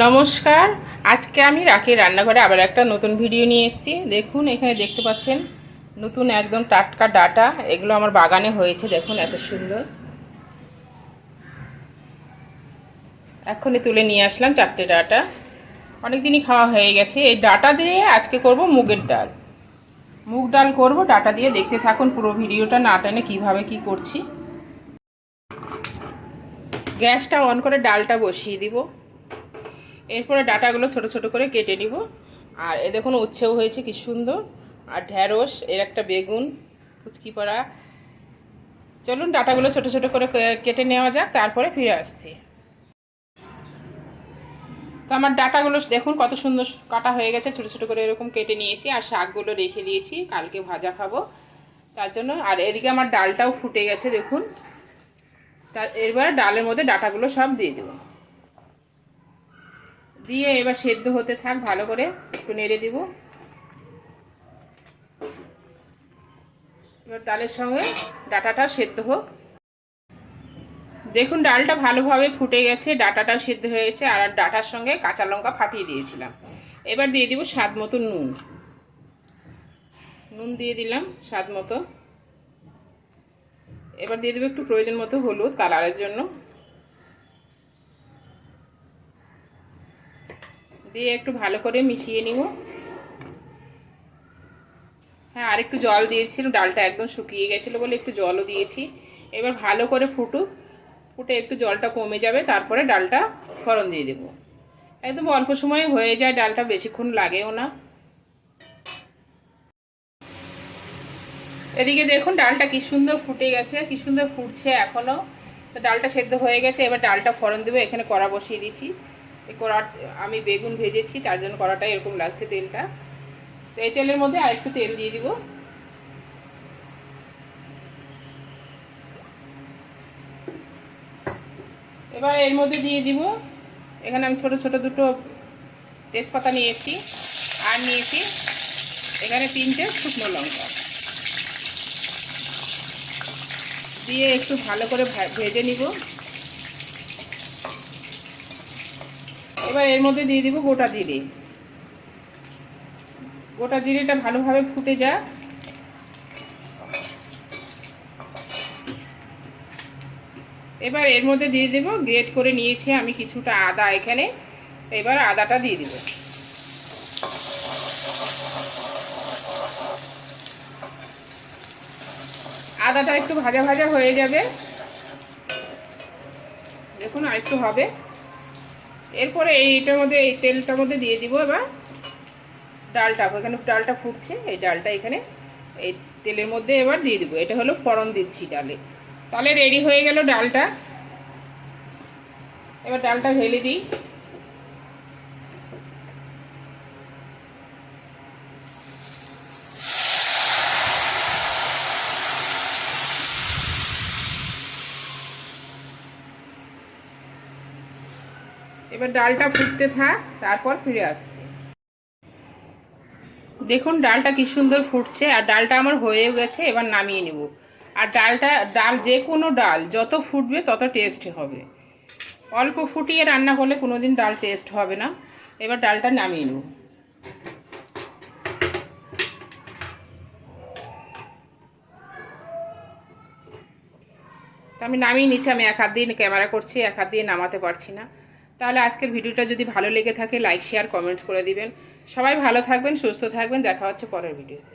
নমস্কার। আজকে আমি রাখি রান্নাঘরে আবার একটা নতুন ভিডিও নিয়ে এসেছি। দেখুন, এখানে দেখতে পাচ্ছেন নতুন একদম টাটকা ডাটা। এগুলো আমার বাগানে হয়েছে, দেখুন এত সুন্দর। এক্ষুনি তুলে নিয়ে আসলাম চারটে ডাটা। অনেক দিনই খাওয়া হয়ে গেছে। এই ডাটা দিয়ে আজকে করব মুগের ডাল। মুগ ডাল করব, ডাটা দিয়ে দেখতে থাকুন পুরো ভিডিওটা, না টেনে কীভাবে কি করছি। গ্যাসটা অন করে ডালটা বসিয়ে দিব। এরপরে ডাটাগুলো ছোট ছোট করে কেটে নিব। আর এ দেখুন, উচ্ছেও হয়েছে, কি সুন্দর। আর ঢ্যাঁড়স, এর একটা বেগুন কুচকি পড়া চলুন, ডাটাগুলো ছোট ছোট করে কেটে নেওয়া যাক, তারপরে ফিরে আসছি। তো আমার ডাটাগুলো দেখুন, কত সুন্দর কাটা হয়ে গেছে, ছোট ছোট করে এরকম কেটে নিয়েছি। আর শাকগুলো রেখে দিয়েছি, কালকে ভাজা খাব। তার জন্য, আর এদিকে আমার ডালটাও ফুটে গেছে, দেখুন। তা এবার ডালের মধ্যে ডাটাগুলো সব দিয়ে দেবো। দিয়ে এবার সেদ্ধ হতে থাক, ভালো করে একটু নেড়ে দিব। এবার ডালের সঙ্গে ডাটাটা সেদ্ধ হোক। দেখুন, ডালটা ভালোভাবে ফুটে গেছে, ডাটাটাও সেদ্ধ হয়েছে, আর ডাটার সঙ্গে কাঁচা লঙ্কা ফাটিয়ে দিয়েছিলাম। এবার দিয়ে দিব স্বাদ মতো নুন। নুন দিয়ে দিলাম স্বাদ মতো। এবার দিয়ে দেবো একটু প্রয়োজন মতো হলুদ কালারের জন্য। দিয়ে একটু ভালো করে মিশিয়ে নিব। হ্যাঁ আর একটু জল দিয়েছিলাম ডালটা একদম শুকিয়ে গেছিল বলে একটু জলও দিয়েছি। এবার ভালো করে ফুটুক, ফুটে একটু জলটা কমে যাবে, তারপরে ডালটা ফোড়ন দিয়ে দেবো। একদম অল্প সময়ে হয়ে যায়, ডালটা বেশিক্ষণ লাগেও না। এদিকে দেখুন, ডালটা কি সুন্দর ফুটে গেছে, কি সুন্দর ফুটছে এখনও তো ডালটা সেদ্ধ হয়ে গেছে, এবার ডালটা ফোড়ন দেবো, এখানে কড়া বসিয়ে এই কড়া, আমি বেগুন ভেজেছি, তার জন্য কড়াটা এরকম লাগছে তেলটা। তো এই তেলের মধ্যে আরেকটু তেল দিয়ে দিব। এবার এর মধ্যে দিয়ে দিব, এখানে আমি ছোট ছোট দুটো তেজপাতা নিয়েছি, আর নিয়েছি এখানে তিনটে শুকনো লঙ্কা। দিয়ে একটু ভালো করে ভেজে নিব। এবার এর মধ্যে দিয়ে দিব গোটা জিরে। গোটা জিরেটা ভালোভাবে ফুটে যা এবার এর মধ্যে দিয়ে দেব, গ্রেট করে নিয়েছি আমি কিছুটা আদা এখানে। এবার আদাটা দিয়ে দিব। আদাটা একটু ভাজা ভাজা হয়ে যাবে। দেখুন আর একটু হবে। এরপরে এইটার মধ্যে, এই তেলটার মধ্যে দিয়ে দিব এবার। ডালটা, এখানে ডালটা ফুটছে, এই ডালটা এখানে, এই তেলের মধ্যে এবার দিয়ে দিব। এটা হলো ফড়ন দিচ্ছি ডালে। তাহলে রেডি হয়ে গেল ডালটা। এবার ডালটা ঢেলে দিই। এবার ডালটা ফুটতে থাক, তারপর ফিরে আসছি। দেখুন, ডালটা কি সুন্দর ফুটছে, আর ডালটা আমার হয়ে গেছে, এবার নামিয়ে নেব। আর ডালটা, ডাল, যে কোনো ডাল, যত ফুটবে তত টেস্ট হবে। অল্প ফুটিয়ে রান্না করলে কোনো দিন ডাল টেস্ট হবে না। এবার ডালটা নামিয়ে নেব। আমি নামিয়ে নিচ্ছি, আমি এক হাত দিয়ে ক্যামেরা করছি, এক হাত দিয়ে নামাতে পারছি না। তাহলে আজকের ভিডিওটা যদি ভালো লেগে থাকে লাইক শেয়ার কমেন্টস করে দিবেন। সবাই ভালো থাকবেন, সুস্থ থাকবেন, দেখা হচ্ছে পরের ভিডিওতে।